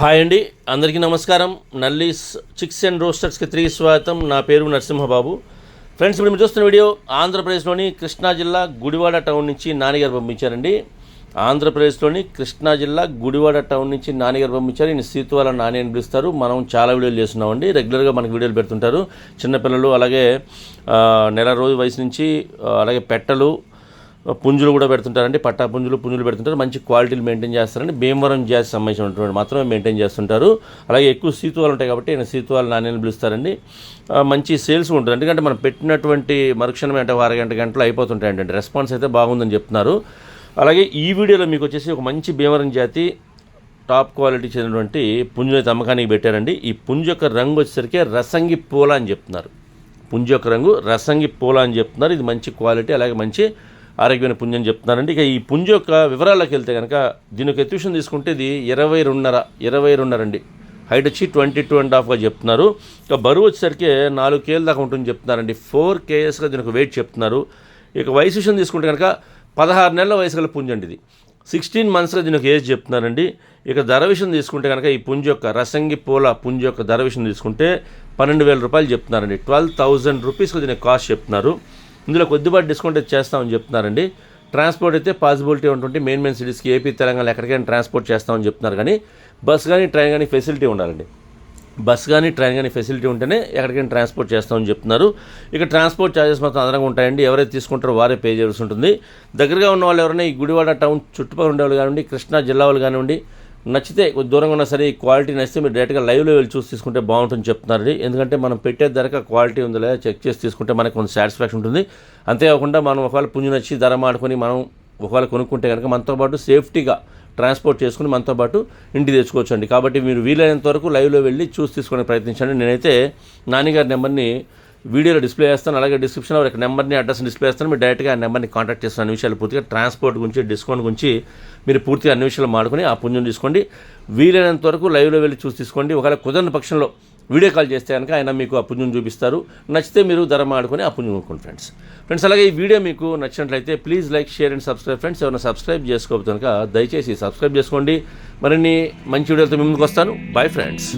Hi అండి. అందరికీ నమస్కారం. నల్లీస్ చిక్స్ అండ్ రోస్టర్స్కి తిరిగి స్వాగతం. నా పేరు నరసింహబాబు. ఫ్రెండ్స్ ఇప్పుడు మీరు చూస్తున్న వీడియో ఆంధ్రప్రదేశ్లోని కృష్ణా జిల్లా గుడివాడ టౌన్ నుంచి నాన్నగారు పంపించారండి. ఆంధ్రప్రదేశ్లోని కృష్ణా జిల్లా గుడివాడ టౌన్ నుంచి నాన్నగారు పంపించారు. ఈయన సీతువాల నాని అని పిలుస్తారు. మనం చాలా వీడియోలు చేస్తున్నామండి. రెగ్యులర్గా మనకి వీడియోలు పెడుతుంటారు. చిన్నపిల్లలు అలాగే నెల రోజు వయసు నుంచి అలాగే పెట్టలు పుంజులు కూడా పెడుతుంటారండి పట్టా పుంజులు పుంజులు పెడుతుంటారు మంచి క్వాలిటీలు మెయింటైన్ చేస్తారండి. భీమవరం జాతి సంబంధించినటువంటి మాత్రమే మెయింటైన్ చేస్తుంటారు. అలాగే ఎక్కువ సీతువాలు ఉంటాయి కాబట్టి ఆయన సీతువాలు నాణ్యాన్ని పిలుస్తారండి. మంచి సేల్స్ ఉంటుంది. ఎందుకంటే మనం పెట్టినటువంటి మరుక్షణం అంటే వారి గంట గంటలు అయిపోతుంటాయండి. రెస్పాన్స్ అయితే బాగుందని చెప్తున్నారు. అలాగే ఈ వీడియోలో మీకు వచ్చేసి ఒక మంచి భీమవరం జాతి టాప్ క్వాలిటీ చెందినటువంటి పుంజులైతే అమ్మకానికి పెట్టారండి. ఈ పుంజు యొక్క రంగు వచ్చేసరికి రసంగి పూల అని చెప్తున్నారు. పుంజు యొక్క రంగు రసంగి పూల అని చెప్తున్నారు. ఇది మంచి క్వాలిటీ అలాగే మంచి ఆరోగ్యమైన పుంజం అని చెప్తున్నారండి. ఇక ఈ పుంజ యొక్క వివరాలకు వెళ్తే కనుక దీని యొక్క ఎత్యూషన్ తీసుకుంటే ఇది ఇరవై రెండున్నర ఇరవై రెండున్నర అండి. హైట్ వచ్చి ట్వంటీ టూ అండ్ హాఫ్గా చెప్తున్నారు. ఇక బరువు వచ్చేసరికి నాలుగు కేలు దాకా ఉంటుంది చెప్తున్నారండి. ఫోర్ కేఎస్గా దీనికి వెయిట్ చెప్తున్నారు. ఇక వయసు విషయం తీసుకుంటే కనుక పదహారు నెలల వయసు గల పుంజ అండి ఇది. సిక్స్టీన్ మంత్స్గా దీనికి ఏజ్ చెప్తున్నారండి. ఇక ధర విషయం తీసుకుంటే కనుక ఈ పుంజ యొక్క రసంగి పూల పుంజ యొక్క ధర విషయం తీసుకుంటే పన్నెండు వేల రూపాయలు చెప్తున్నారండి. ట్వెల్వ్ థౌజండ్ రూపీస్కి దీనికి కాస్ట్ చెప్తున్నారు. ఇందులో కొద్దిపాటి డిస్కౌంట్ అయితే చేస్తామని చెప్తున్నారండి. ట్రాన్స్పోర్ట్ అయితే పాసిబిలిటీ ఉంటుంది మెయిన్ మెయిన్ సిటీస్కి ఏపీ తెలంగాణ ఎక్కడికైనా ట్రాన్స్పోర్ట్ చేస్తామని చెప్తున్నారు కానీ బస్ కానీ ట్రైన్ కానీ ఫెసిలిటీ ఉండాలండి. బస్ కానీ ట్రైన్ కానీ ఫెసిలిటీ ఉంటేనే ఎక్కడికైనా ట్రాన్స్పోర్ట్ చేస్తామని చెప్తున్నారు. ఇక ట్రాన్స్పోర్ట్ ఛార్జెస్ మాత్రం అదనంగా ఉంటాయండి. ఎవరైతే తీసుకుంటారో వారే పే చేయాల్సి ఉంటుంది. దగ్గరగా ఉన్న వాళ్ళు ఎవరైనా ఈ గుడివాడ టౌన్ చుట్టుపక్కల ఉండేవాళ్ళు కానివ్వండి కృష్ణా జిల్లా వాళ్ళు కానివ్వండి నచ్చితే కొద్ది దూరంగా ఉన్నా సరే ఈ క్వాలిటీ నచ్చితే మీరు డైరెక్ట్గా లైవ్లో వెళ్ళి చూసి తీసుకుంటే బాగుంటుంది చెప్తున్నారండి. ఎందుకంటే మనం పెట్టే ధరకు క్వాలిటీ ఉందో లేదా చెక్ చేసి తీసుకుంటే మనకు కొంత సాటిస్ఫాక్షన్ ఉంటుంది. అంతేకాకుండా మనం ఒకవేళ పుంజు నచ్చి ధర మాడుకొని మనం ఒకవేళ కొనుక్కుంటే కనుక మనతో పాటు సేఫ్టీగా ట్రాన్స్పోర్ట్ చేసుకుని మనతో పాటు ఇంటికి తెచ్చుకోవచ్చు అండి కాబట్టి మీరు వీలైనంత వరకు లైవ్లో వెళ్ళి చూసి తీసుకునే ప్రయత్నించండి. నేనైతే నాన్నగారి నెంబర్ని వీడియోలో డిస్ప్లే చేస్తాను అలాగే డిస్క్రిప్షన్లో ఒక నెంబర్ని అడ్రస్ డిస్ప్లే చేస్తాను. మీరు డైరెక్ట్గా ఆ నెంబర్ని కాంటాక్ట్ చేస్తాను అన్ని విషయాలు పూర్తిగా ట్రాన్స్పోర్ట్ గురించి డిస్కౌంట్ గురించి మీరు పూర్తిగా అన్ని విషయాలు మాడుకొని ఆ పుణ్యం తీసుకోండి. వీలైనంత వరకు లైవ్లో వెళ్ళి చూసి తీసుకోండి. ఒకవేళ కుదరని పక్షంలో వీడియో కాల్ చేస్తే కనుక ఆయన మీకు ఆ పుణ్యం చూపిస్తారు. నచ్చితే మీరు ధర మాడుకొని ఆ పుణ్యం కొనుక్కోండి ఫ్రెండ్స్ ఫ్రెండ్స్ అలాగే ఈ వీడియో మీకు నచ్చినట్లయితే please like share and subscribe friends ఎవరైనా సబ్స్క్రైబ్ చేసుకోకపోతే కనుక దయచేసి సబ్స్క్రైబ్ చేసుకోండి. మరిన్ని మంచి వీడియోలతో మీ ముందుకు వస్తాను. Bye friends